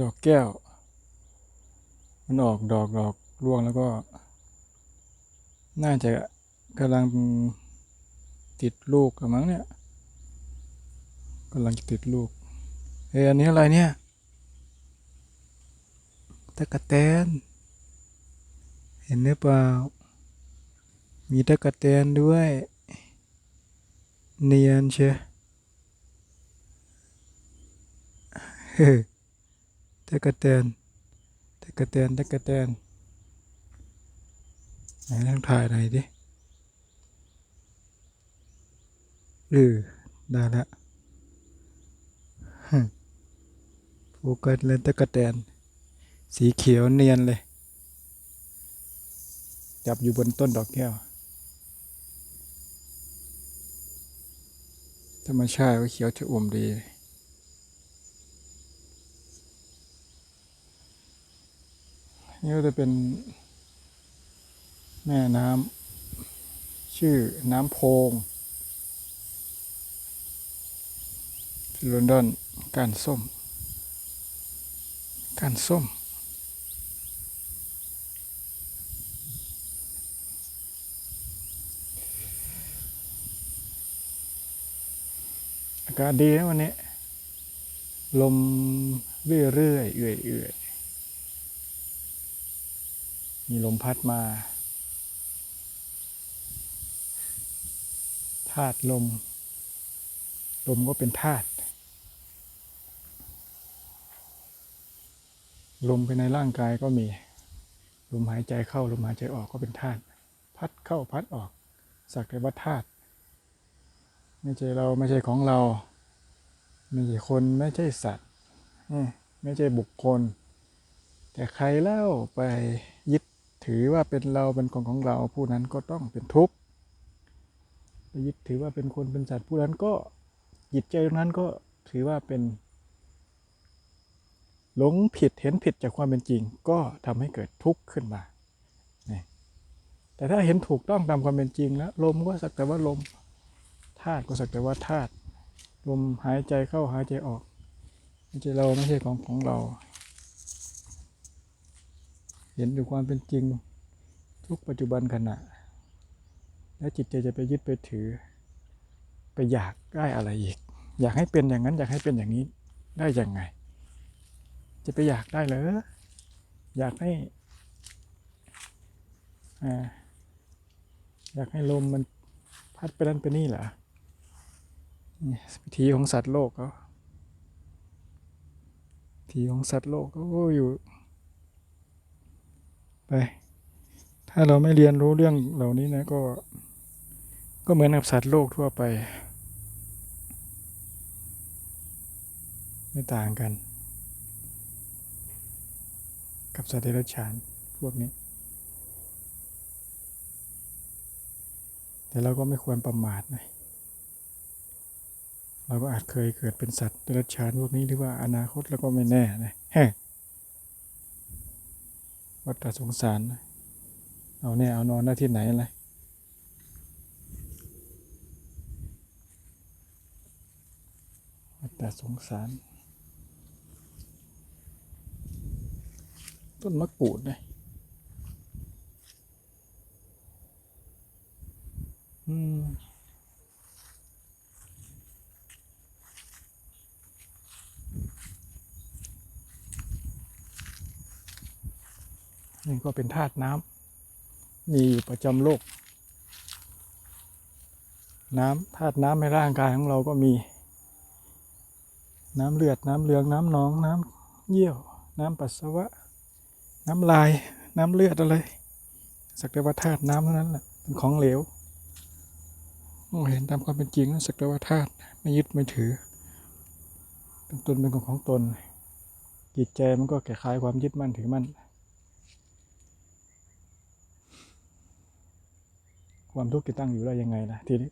ดอกแก้ว มันออกดอกดอกร่วงแล้วก็ น่าจะกำลังติดลูกกันมั้งเนี่ยกำลังจะติดลูกเฮ้ยอันนี้อะไรเนี่ยตะกะแตน เห็นหรือเปล่า มีตะกะแตนด้วย เนียนเชียวเฮ้ย ตะกะแตนตะกะแตนตะกะแตนไหนลองถ่ายหน่อยดิเออได้ละฮึโฟกัสเลยตะกะแตน สีเขียวเนียนเลย จับอยู่บนต้นดอกแก้ว ธรรมชาติก็เขียวชอุ่มดี นี่ก็จะเป็น แม่น้ำชื่อน้ำโพงที่ลอนดอนการส้ม การส้ม อากาศดีนะวันนี้ ลมเรื่อยๆเอื่อยๆ มีลมพัดมาธาตุลม ลมก็เป็นธาตุลมภายในร่างกายก็มี ลมหายใจเข้าลมหายใจออกก็เป็นธาตุพัดเข้าพัดออก สักแต่ว่าธาตุไม่ใช่เราไม่ใช่ของเรา ไม่ใช่คนไม่ใช่สัตว์ ไม่ใช่บุคคล แต่ใครเล่าไป ถือว่าเป็นเราเป็นของของเราผู้นั้นก็ต้องเป็นทุกข์ไปยึดถือว่าเป็นคนเป็นสัตว์ผู้นั้นก็จิตใจตรงนั้นก็ถือว่าเป็น หลงผิดเห็นผิดจากความเป็นจริง ก็ทำให้เกิดทุกข์ขึ้นมา แต่ถ้าเห็นถูกต้องตามความเป็นจริงแล้ว ลมก็สักแต่ว่าลมธาตุก็สักแต่ว่าธาตุลมหายใจเข้าหายใจออกไม่ใช่เราไม่ใช่ของของเรา เห็นดูความเป็นจริงทุกปัจจุบันขณะ แล้วจิตใจจะไปยึดไปถือ ไปอยากได้อะไรอีก อยากให้เป็นอย่างนั้น อยากให้เป็นอย่างนี้ได้ยังไง จะไปอยากได้เหรออยากให้อ่าอยากให้ลมมันพัดไปนั่นไปนี่เหรอนี่วิถีของสัตว์โลกเขาวิถีของสัตว์โลกก็อยู่ ไป ถ้าเราไม่เรียนรู้เรื่องเหล่านี้นะก็ ก็เหมือนกับสัตว์โลกทั่วไป ไม่ต่างกัน กับสัตว์เดรัจฉานพวกนี้ แต่เราก็ไม่ควรประมาทนะเราก็อาจเคยเกิดเป็นสัตว์เดรัจฉานพวกนี้หรือว่าอนาคตเราก็ไม่แน่นะ วัฏสงสาร เอาเนี่ยเอานอนได้ที่ไหนเลยวัฏสงสาร ต้นมะกรูดนะอืม นี่ก็เป็นธาตุน้ำมีอยู่ประจำโลก น้ำธาตุน้ำในร่างกายของเราก็มี น้ำเลือดน้ำเหลืองน้ำหนองน้ำเยี่ยว น้ำปัสสาวะ น้ำลาย น้ำเลือดอะไร สักแต่ว่าธาตุน้ำเท่านั้นแหละเป็นของเหลวมองเห็นตามความเป็นจริงนะสักแต่ว่าธาตุไม่ยึดไม่ถือเป็นตนเป็นของของตนจิตใจมันก็แก่คลายความยึดมั่นถือมั่น ความทุกข์จะตั้งอยู่ได้ยังไงล่ะทีนี้